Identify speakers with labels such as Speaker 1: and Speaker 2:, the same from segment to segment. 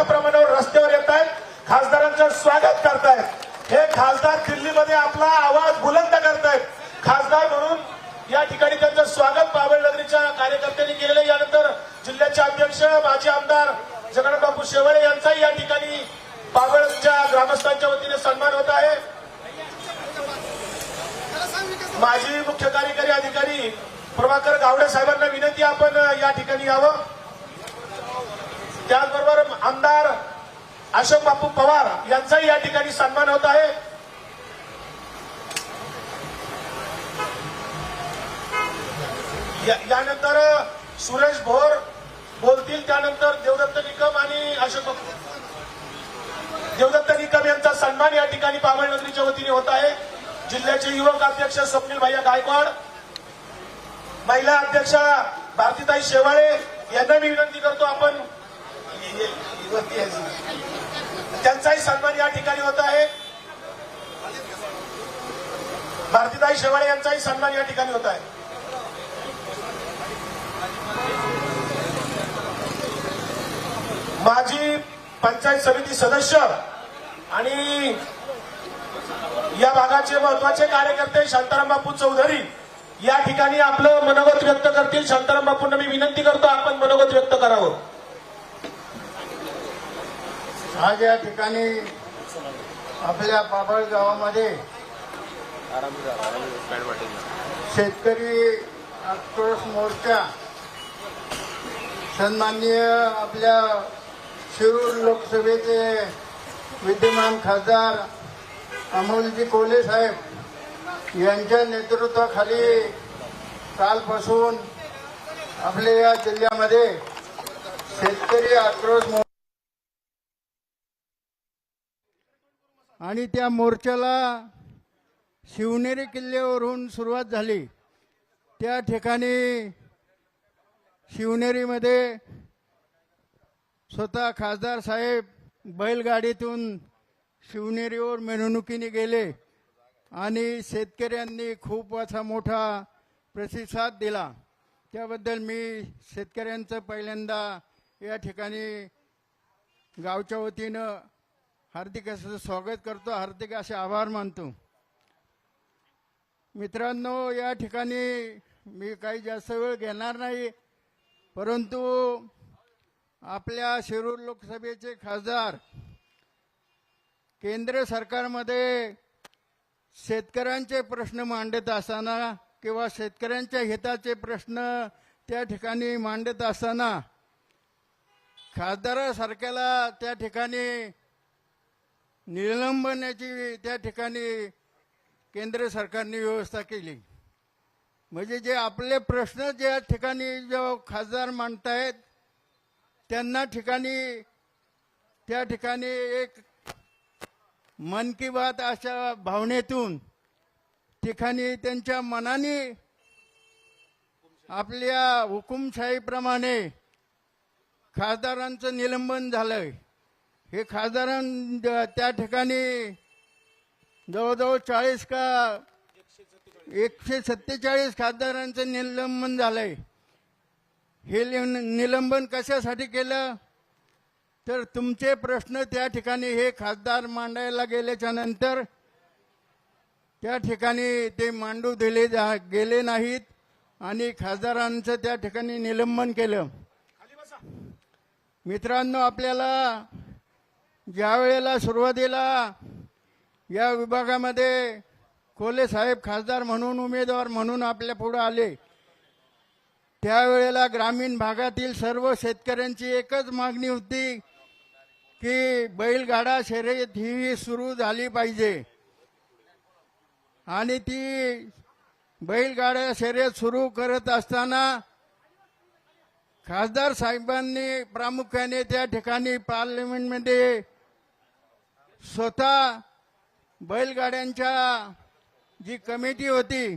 Speaker 1: मोठ्या प्रमाणावर रस्त्यावर येत आहेत. खासदारांचं स्वागत करतायत. हे खासदार दिल्लीमध्ये आपला आवाज बुलंद करतायत. खासदार म्हणून या ठिकाणी त्यांचं स्वागत बाबळ नगरीच्या कार्यकर्त्यांनी केलेलं यानंतर जिल्ह्याचे अध्यक्ष माजी आमदार जगन्नाथ बापू शेवाळे यांचाही या ठिकाणी बाबळच्या ग्रामस्थांच्या वतीने सन्मान होत आहे. माजी मुख्य कार्यकारी अधिकारी प्रभाकर गावडे साहेबांना विनंती आपण या ठिकाणी यावं. त्याचबरोबर आमदार अशोक बापू पवार यांचाही या ठिकाणी सन्मान होत आहे. यानंतर सुरेश भोर बोलतील त्यानंतर देवदत्त निकम आणि अशोक देवदत्त निकम यांचा सन्मान या ठिकाणी पामळ नगरीच्या वतीने होत आहे. जिल्ह्याचे युवक अध्यक्ष स्वप्नील भैया गायकवाड महिला अध्यक्षा भारतीताई शेवाळे यांना मी विनंती करतो आपण म्हणजे त्यांचाही सन्मान या ठिकाणी होत आहे. भारतीताई शेवाळे यांचाही सन्मान या ठिकाणी होत आहे. माजी पंचायत समिती सदस्य आणि या भागाचे महत्त्वाचे कार्यकर्ते शांताराम बापू चौधरी या ठिकाणी आपलं मनोगत व्यक्त करतील. शांताराम बापूंना मी विनंती करतो आपण मनोगत व्यक्त करावं.
Speaker 2: आज या ठिकाणी आपल्या पाबळ गावामध्ये शेतकरी आक्रोश मोर्चा सन्माननीय आपल्या शिरूर लोकसभेचे विद्यमान खासदार अमोलजी कोले साहेब यांच्या नेतृत्वाखाली कालपासून आपल्या या जिल्ह्यामध्ये शेतकरी आक्रोश आणि त्या मोर्चाला शिवनेरी किल्ल्यावरून सुरुवात झाली. त्या ठिकाणी शिवनेरीमध्ये स्वतः खासदार साहेब बैलगाडीतून शिवनेरीवर मिरवणुकीने गेले आणि शेतकऱ्यांनी खूप असा मोठा प्रतिसाद दिला. त्याबद्दल मी शेतकऱ्यांचं पहिल्यांदा या ठिकाणी गावच्या वतीनं हार्दिक असं स्वागत करतो. हार्दिक असे आभार मानतो. मित्रांनो या ठिकाणी मी काही जास्त वेळ घेणार नाही परंतु आपल्या शिरूर लोकसभेचे खासदार केंद्र सरकारमध्ये शेतकऱ्यांचे प्रश्न मांडत असताना किंवा शेतकऱ्यांच्या हिताचे प्रश्न त्या ठिकाणी मांडत असताना खासदारासारख्याला त्या ठिकाणी निलंबनाची त्या ठिकाणी केंद्र सरकारने व्यवस्था केली. म्हणजे जे आपले प्रश्न ज्या ठिकाणी जो खासदार मांडतायत त्यांना ठिकाणी त्या ठिकाणी एक मन की बात अशा भावनेतून ठिकाणी त्यांच्या मनाने आपल्या हुकुमशाहीप्रमाणे खासदारांचं निलंबन झालंय. हे खासदारां त्या ठिकाणी जवळजवळ चाळीस का एकशे सत्तेचाळीस खासदारांचं निलंबन झालंय. हे निलंबन कशासाठी केलं? तर तुमचे प्रश्न त्या ठिकाणी हे खासदार मांडायला गेल्याच्यानंतर त्या ठिकाणी ते मांडू दिले जा गेले नाहीत आणि खासदारांचं त्या ठिकाणी निलंबन केलं. मित्रांनो आपल्याला ज्या वेळेला सुरुवातीला या विभागामध्ये कोले साहेब खासदार म्हणून उमेदवार म्हणून आपल्या पुढे आले त्यावेळेला ग्रामीण भागातील सर्व शेतकऱ्यांची एकच मागणी होती की बैलगाडा शर्यत ही सुरू झाली पाहिजे. आणि ती बैलगाड्या शर्यत सुरू करत असताना खासदार साहेबांनी प्रामुख्याने त्या ठिकाणी पार्लमेंटमध्ये स्वतः बैलगाड्यांच्या जी कमिटी होती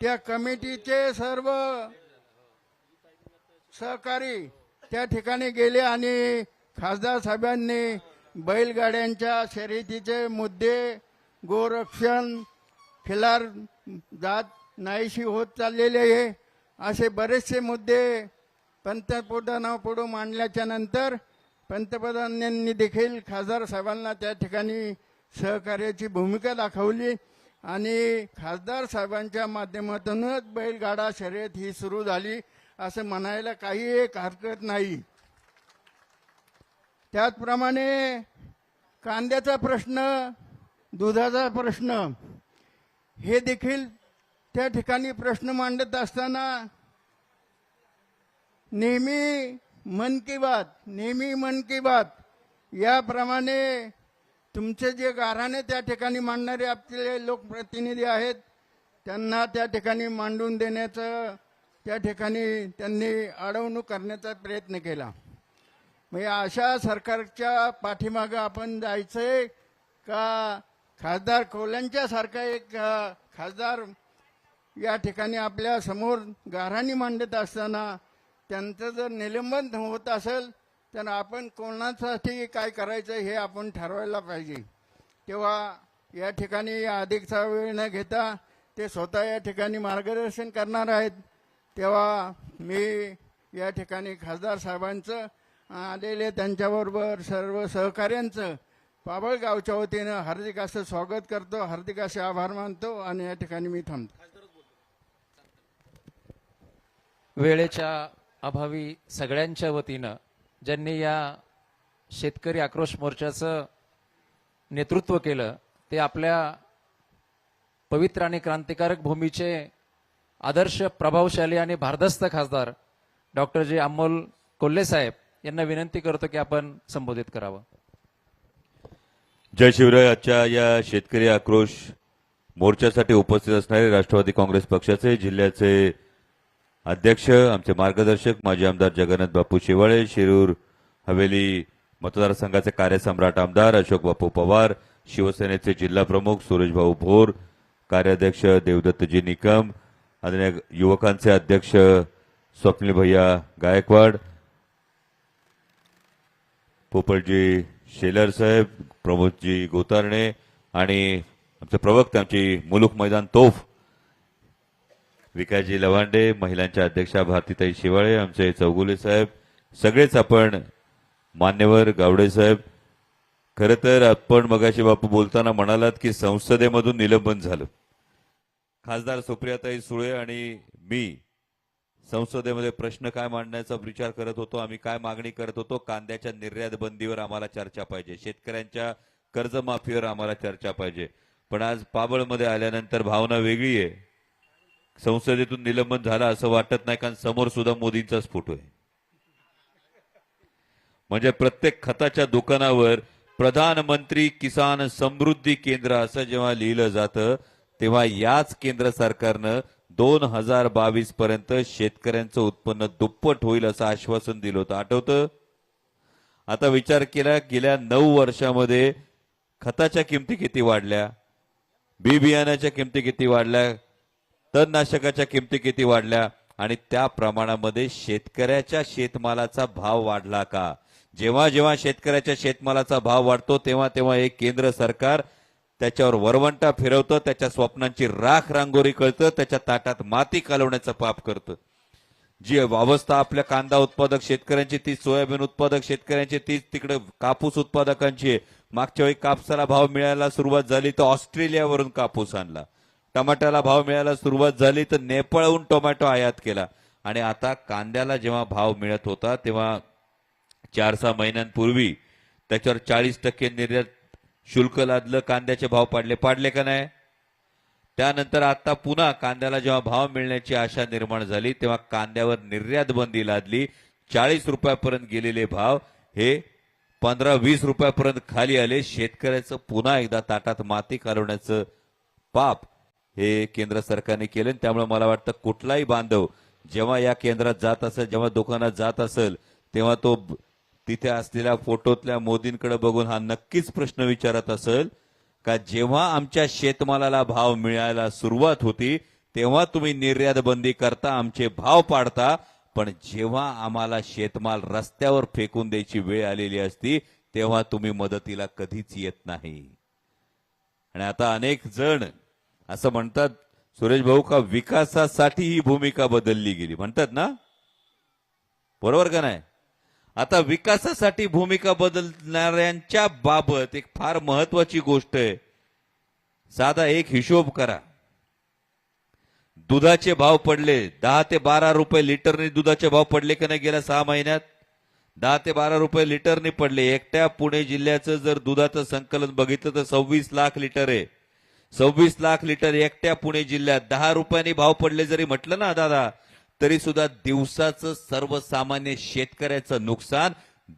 Speaker 2: त्या कमिटीचे सर्व सहकारी त्या ठिकाणी गेले आणि खासदार साहेबांनी बैलगाड्यांच्या शर्यतीचे मुद्दे गोरक्षण खिलार जात नाहीशी होत चाललेले आहे. असे बरेचसे मुद्दे पंतप्रधानापुढं मांडल्याच्या नंतर पंतप्रधानांनी देखील खासदार साहेबांना त्या ठिकाणी सहकार्याची भूमिका दाखवली आणि खासदार साहेबांच्या माध्यमातूनच बैलगाडा शर्यत ही सुरू झाली असं म्हणायला काही एक हरकत नाही. त्याचप्रमाणे कांद्याचा प्रश्न दुधाचा प्रश्न हे देखील त्या ठिकाणी प्रश्न मांडत असताना नेहमी मन की बात नेहमी मन की बात. याप्रमाणे तुमचे जे गाराणे त्या ठिकाणी मांडणारे आपले लोकप्रतिनिधी आहेत त्यांना त्या ठिकाणी मांडून देण्याचं त्या ठिकाणी त्यांनी अडवणूक करण्याचा प्रयत्न केला. म्हणजे अशा सरकारच्या पाठीमागं आपण जायचंय का? खासदार कोल्यांच्यासारखा एक खासदार या ठिकाणी आपल्यासमोर गाराणी मांडत असताना त्यांचं जर निलंबन होत असेल तर आपण कोणासाठी काय करायचं हे आपण ठरवायला पाहिजे. तेव्हा या ठिकाणी अधिकचा वेळ न घेता ते स्वतः या ठिकाणी मार्गदर्शन करणार आहेत. तेव्हा मी या ठिकाणी खासदार साहेबांचं आलेले त्यांच्याबरोबर सर्व सहकाऱ्यांचं पाबळ गावच्या वतीनं हार्दिक असं स्वागत करतो. हार्दिक असे आभार मानतो आणि या ठिकाणी मी थांबतो.
Speaker 3: वेळेच्या अभावी सगळ्यांच्या वतीनं ज्यांनी या शेतकरी आक्रोश मोर्चाचं नेतृत्व केलं ते आपल्या पवित्र आणि क्रांतिकारक भूमीचे आदर्श प्रभावशाली आणि भारदस्त खासदार डॉक्टर जे अमोल कोल्हे साहेब यांना विनंती करतो की आपण संबोधित करावं.
Speaker 4: जय शिवराय. आजच्या या शेतकरी आक्रोश मोर्चासाठी उपस्थित असणारे राष्ट्रवादी काँग्रेस पक्षाचे जिल्ह्याचे अध्यक्ष आमचे मार्गदर्शक माजी आमदार जगन्नाथ बापू शेवाळे शिरूर हवेली मतदारसंघाचे कार्यसम्राट आमदार अशोक बापू पवार शिवसेनेचे जिल्हा प्रमुख सूरजभाऊ भोर कार्याध्यक्ष देवदत्तजी निकम आणि युवकांचे अध्यक्ष स्वप्नील भैया गायकवाड पोपटजी शेलर साहेब प्रमोदजी गोतारणे आणि आमचे प्रवक्ते आमची मुलुक मैदान तोफ विकासजी लवांडे महिलांच्या अध्यक्षा भारतीताई शिवाळे आमचे चौगुले साहेब सगळेच आपण मान्यवर गावडे साहेब. खरं तर आपण मगाशी बापू बोलताना म्हणालात की संसदेमधून निलंबन झालं. खासदार सुप्रियाताई सुळे आणि मी संसदेमध्ये प्रश्न काय मांडण्याचा विचार करत होतो आम्ही काय मागणी करत होतो कांद्याच्या निर्यात बंदीवर आम्हाला चर्चा पाहिजे शेतकऱ्यांच्या कर्जमाफीवर आम्हाला चर्चा पाहिजे. पण आज पाबळमध्ये आल्यानंतर भावना वेगळी आहे. संसदेतून निलंबन झालं असं वाटत नाही कारण समोर सुद्धा मोदींचाच फोटो आहे. म्हणजे प्रत्येक खताच्या दुकानावर प्रधानमंत्री किसान समृद्धी केंद्र असं जेव्हा लिहिलं जातं तेव्हा याच केंद्र सरकारनं दोन हजार बावीस पर्यंत शेतकऱ्यांचं उत्पन्न दुप्पट होईल असं आश्वासन दिलं होतं. आठवतं? आता विचार केला गेल्या नऊ वर्षामध्ये खताच्या किमती किती वाढल्या? बी बियाण्याच्या किमती किती वाढल्या? तणनाशकाच्या किमती किती वाढल्या? आणि त्या प्रमाणामध्ये शेतकऱ्याच्या शेतमालाचा भाव वाढला का? जेव्हा जेव्हा शेतकऱ्याच्या शेतमालाचा भाव वाढतो तेव्हा तेव्हा एक केंद्र सरकार त्याच्यावर वरवंटा फिरवतं त्याच्या स्वप्नांची राख रांगोरी कळतं त्याच्या ताटात माती कालवण्याचं पाप करतं. जी अवस्था आपल्या कांदा उत्पादक शेतकऱ्यांची ती सोयाबीन उत्पादक शेतकऱ्यांची तीच तिकडे कापूस उत्पादकांची आहे. मागच्या वेळी कापसाला भाव मिळायला सुरुवात झाली तर ऑस्ट्रेलियावरून कापूस आणला. टमाट्याला भाव मिळायला सुरुवात झाली तर नेपाळहून टोमॅटो आयात केला. आणि आता कांद्याला जेव्हा भाव मिळत होता तेव्हा चार सहा महिन्यांपूर्वी त्याच्यावर चाळीस टक्के निर्यात शुल्क लादलं कांद्याचे भाव पाडले. पाडले का नाही? त्यानंतर आता पुन्हा कांद्याला जेव्हा भाव मिळण्याची आशा निर्माण झाली तेव्हा कांद्यावर निर्यात बंदी लादली. चाळीस रुपयापर्यंत गेलेले भाव हे पंधरा वीस रुपयापर्यंत खाली आले. शेतकऱ्याचं पुन्हा एकदा ताटात माती कालवण्याचं पाप हे केंद्र सरकारने केलं त्यामुळे मला वाटतं कुठलाही बांधव जेव्हा या केंद्रात जात असेल जेव्हा दुकानात जात असेल तेव्हा तो तिथे असलेल्या फोटोतल्या मोदींकडे बघून हा नक्कीच प्रश्न विचारत असेल का जेव्हा आमच्या शेतमालाला भाव मिळायला सुरुवात होती तेव्हा तुम्ही निर्यात बंदी करता आमचे भाव पाडता पण जेव्हा आम्हाला शेतमाल रस्त्यावर फेकून द्यायची वेळ आलेली असती तेव्हा तुम्ही मदतीला कधीच येत नाही. आणि आता अनेक जण असं म्हणतात सुरेश भाऊ का विकासासाठी ही भूमिका बदलली गेली. म्हणतात ना? बरोबर का नाही? आता विकासासाठी भूमिका बदलणाऱ्यांच्या बाबत एक फार महत्वाची गोष्ट आहे. साधा एक हिशोब करा. दुधाचे भाव पडले. दहा ते बारा रुपये लिटरने दुधाचे भाव पडले का नाही गेल्या सहा महिन्यात? दहा ते बारा रुपये लिटरने पडले. एकट्या पुणे जिल्ह्याचं जर दुधाचं संकलन बघितलं तर सव्वीस लाख लिटर आहे. सव्वीस लाख लिटर एकट्या पुणे जिल्ह्यात दहा रुपयांनी भाव पडले जरी म्हटलं ना दादा तरी सुद्धा दिवसाचं सर्वसामान्य शेतकऱ्याचं नुकसान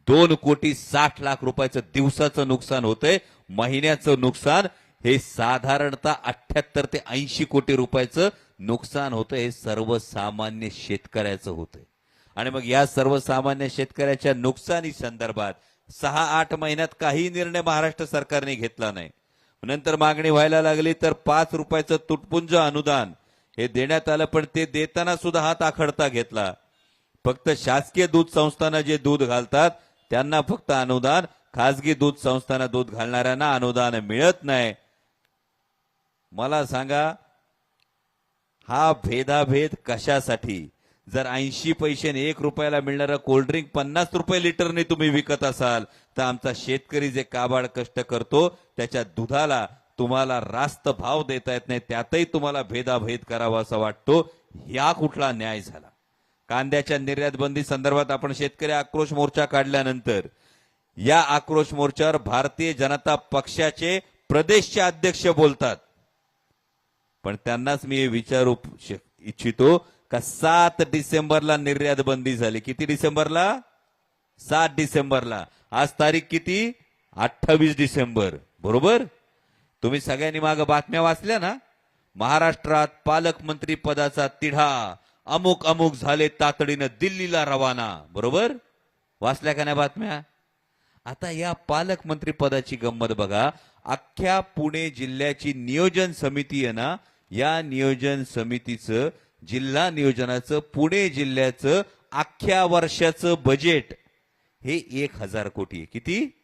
Speaker 4: दोन कोटी साठ लाख रुपयाचं दिवसाचं नुकसान होतंय. महिन्याचं नुकसान हे साधारणतः अठ्याहत्तर ते ऐंशी कोटी रुपयाचं नुकसान होतं हे सर्वसामान्य शेतकऱ्याचं होतंय. आणि मग या सर्वसामान्य शेतकऱ्याच्या नुकसानी संदर्भात सहा आठ महिन्यात काही निर्णय महाराष्ट्र सरकारने घेतला नाही. नंतर मागणी व्हायला लागली तर पाच रुपयाचं तुटपुंज अनुदान हे देण्यात आलं पण ते देताना सुद्धा हात आखडता घेतला. फक्त शासकीय दूध संस्थांना जे दूध घालतात त्यांना फक्त अनुदान खासगी दूध संस्थांना दूध घालणाऱ्यांना अनुदान मिळत नाही. मला सांगा हा भेदाभेद कशासाठी? जर ऐंशी पैशाने एक रुपयाला मिळणारं कोल्ड्रिंक पन्नास रुपये लिटरने तुम्ही विकत असाल तर आमचा शेतकरी जे काबाड कष्ट करतो त्याच्या दुधाला तुम्हाला रास्त भाव देता येत नाही त्यातही तुम्हाला भेदाभेद करावा असा वाटतो या कुठला न्याय झाला? कांद्याच्या निर्यात बंदी संदर्भात आपण शेतकरी आक्रोश मोर्चा काढल्यानंतर या आक्रोश मोर्चावर भारतीय जनता पक्षाचे प्रदेशचे अध्यक्ष बोलतात. पण त्यांनाच मी विचारू इच्छितो का सात डिसेंबरला निर्यात बंदी झाली? किती डिसेंबरला? सात डिसेंबरला. आज तारीख किती? अठ्ठावीस डिसेंबर. बरोबर? तुम्ही सगळ्यांनी माग बातम्या वाचल्या ना? महाराष्ट्रात पालकमंत्री पदाचा तिढा अमुक अमुक झाले तातडीनं दिल्लीला रवाना. बरोबर? वाचल्या का नाही बातम्या? आता या पालकमंत्री पदाची गंमत बघा. अख्ख्या पुणे जिल्ह्याची नियोजन समिती आहे ना? या नियोजन समितीचं जिल्हा नियोजनाचं पुणे जिल्ह्याचं अख्ख्या वर्षाचं बजेट हे एक हजार कोटी आहे. किती?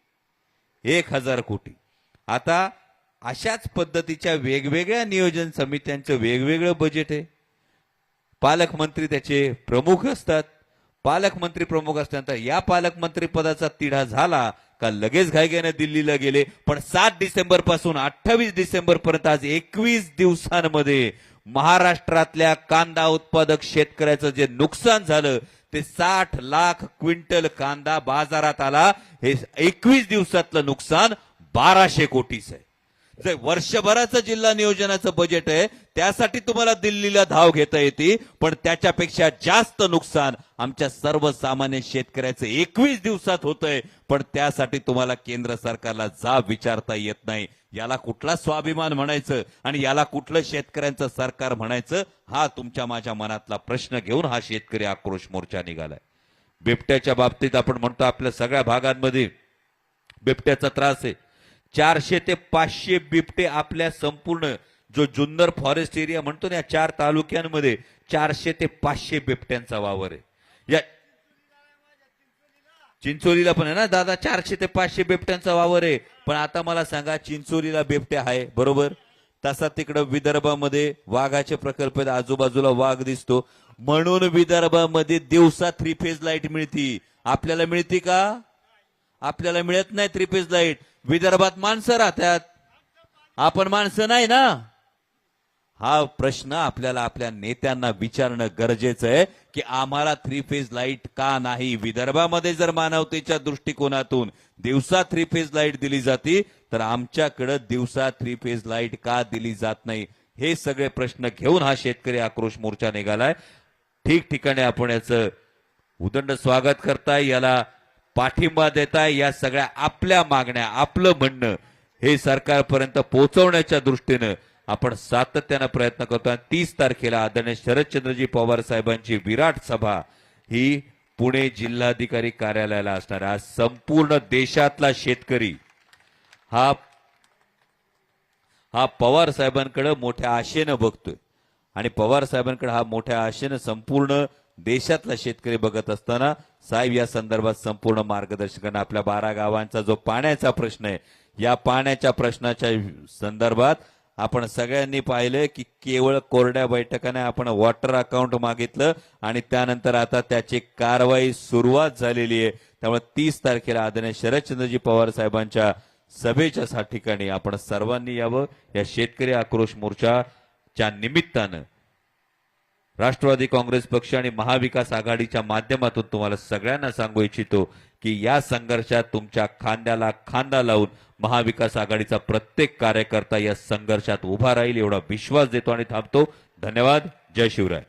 Speaker 4: एक हजार कोटी. आता अशाच पद्धतीच्या वेगवेगळ्या नियोजन समित्यांचं वेगवेगळं बजेट आहे. पालकमंत्री त्याचे प्रमुख असतात. पालकमंत्री प्रमुख असल्यानंतर या पालकमंत्री पदाचा तिढा झाला का लगेच घाईघाईने दिल्लीला गेले. पण सात डिसेंबरपासून अठ्ठावीस डिसेंबर पर्यंत आज एकवीस दिवसांमध्ये महाराष्ट्रातल्या कांदा उत्पादक शेतकऱ्याचं जे नुकसान झालं ते साठ लाख क्विंटल कांदा बाजारात आला. हे एकवीस दिवसातलं नुकसान बाराशे कोटीच आहे. जे वर्षभराचं जिल्हा नियोजनाचं बजेट आहे त्यासाठी तुम्हाला दिल्लीला धाव घेता येते पण त्याच्यापेक्षा जास्त नुकसान आमच्या सर्वसामान्य शेतकऱ्याचं एकवीस दिवसात होतंय पण त्यासाठी तुम्हाला केंद्र सरकारला जाब विचारता येत नाही. याला कुठला स्वाभिमान म्हणायचं आणि याला कुठलं शेतकऱ्यांचं सरकार म्हणायचं हा तुमच्या माझ्या मनातला प्रश्न घेऊन हा शेतकरी आक्रोश मोर्चा निघालाय. बिबट्याच्या बाबतीत आपण म्हणतो आपल्या सगळ्या भागांमध्ये बिबट्याचा त्रास आहे. चारशे ते पाचशे बिबटे आपल्या संपूर्ण जो जुन्नर फॉरेस्ट एरिया म्हणतो ना या चार तालुक्यांमध्ये चारशे ते पाचशे बिबट्यांचा वावर आहे. या चिंचोलीला पण आहे ना दादा? चारशे ते पाचशे बिबट्यांचा वावर आहे. पण आता मला सांगा चिंचोलीला बिबटे आहे बरोबर? तसा तिकडं विदर्भामध्ये वाघाचे प्रकल्प आहेत आजूबाजूला वाघ दिसतो. म्हणून विदर्भामध्ये दिवसा थ्री फेज लाइट मिळती. आपल्याला मिळती का? आपल्याला मिळत नाही थ्री फेज लाइट विदर्भात माणसं राहतात. आपण माणसं नाही ना? हा प्रश्न आपल्याला आपल्या नेत्यांना विचारणं गरजेचं आहे. की आम्हाला थ्री फेज लाइट का नाही? विदर्भामध्ये जर मानवतेच्या दृष्टिकोनातून दिवसा थ्री फेज लाइट दिली जाती तर आमच्याकडे दिवसा थ्री फेज लाइट का दिली जात नाही? हे सगळे प्रश्न घेऊन हा शेतकरी आक्रोश मोर्चा निघालाय. ठिकठिकाणी आपण याचं उदंड स्वागत करताय याला पाठिंबा देताय या सगळ्या आपल्या मागण्या आपलं म्हणणं हे सरकारपर्यंत पोहोचवण्याच्या दृष्टीनं आपण सातत्यानं प्रयत्न करतोय तीस तारखेला आदरणीय शरदचंद्रजी पवार साहेबांची विराट सभा ही पुणे जिल्हाधिकारी कार्यालयाला असणार आज संपूर्ण देशातला शेतकरी हा हा पवार साहेबांकडे मोठ्या आशेनं बघतोय. आणि पवार साहेबांकडे हा मोठ्या आशेनं संपूर्ण देशातला शेतकरी बघत असताना साहेब या संदर्भात संपूर्ण मार्गदर्शकांना आपल्या बारा गावांचा जो पाण्याचा प्रश्न आहे या पाण्याच्या प्रश्नाच्या संदर्भात आपण सगळ्यांनी पाहिलं की केवळ कोरड्या बैठकाने आपण वॉटर अकाउंट मागितलं आणि त्यानंतर आता त्याची कारवाई सुरुवात झालेली आहे. त्यामुळे तीस तारखेला आदरणीय शरदचंद्रजी पवार साहेबांच्या सभेच्या ठिकाणी आपण सर्वांनी यावं. या शेतकरी आक्रोश मोर्चाच्या निमित्तानं राष्ट्रवादी काँग्रेस पक्ष आणि महाविकास आघाडीच्या माध्यमातून तुम्हाला सगळ्यांना सांगू इच्छितो की या संघर्षात तुमच्या खांद्याला खांदा लावून महाविकास आघाडीचा प्रत्येक कार्यकर्ता या संघर्षात उभा राहील एवढा विश्वास देतो आणि थांबतो. धन्यवाद. जय शिवराय.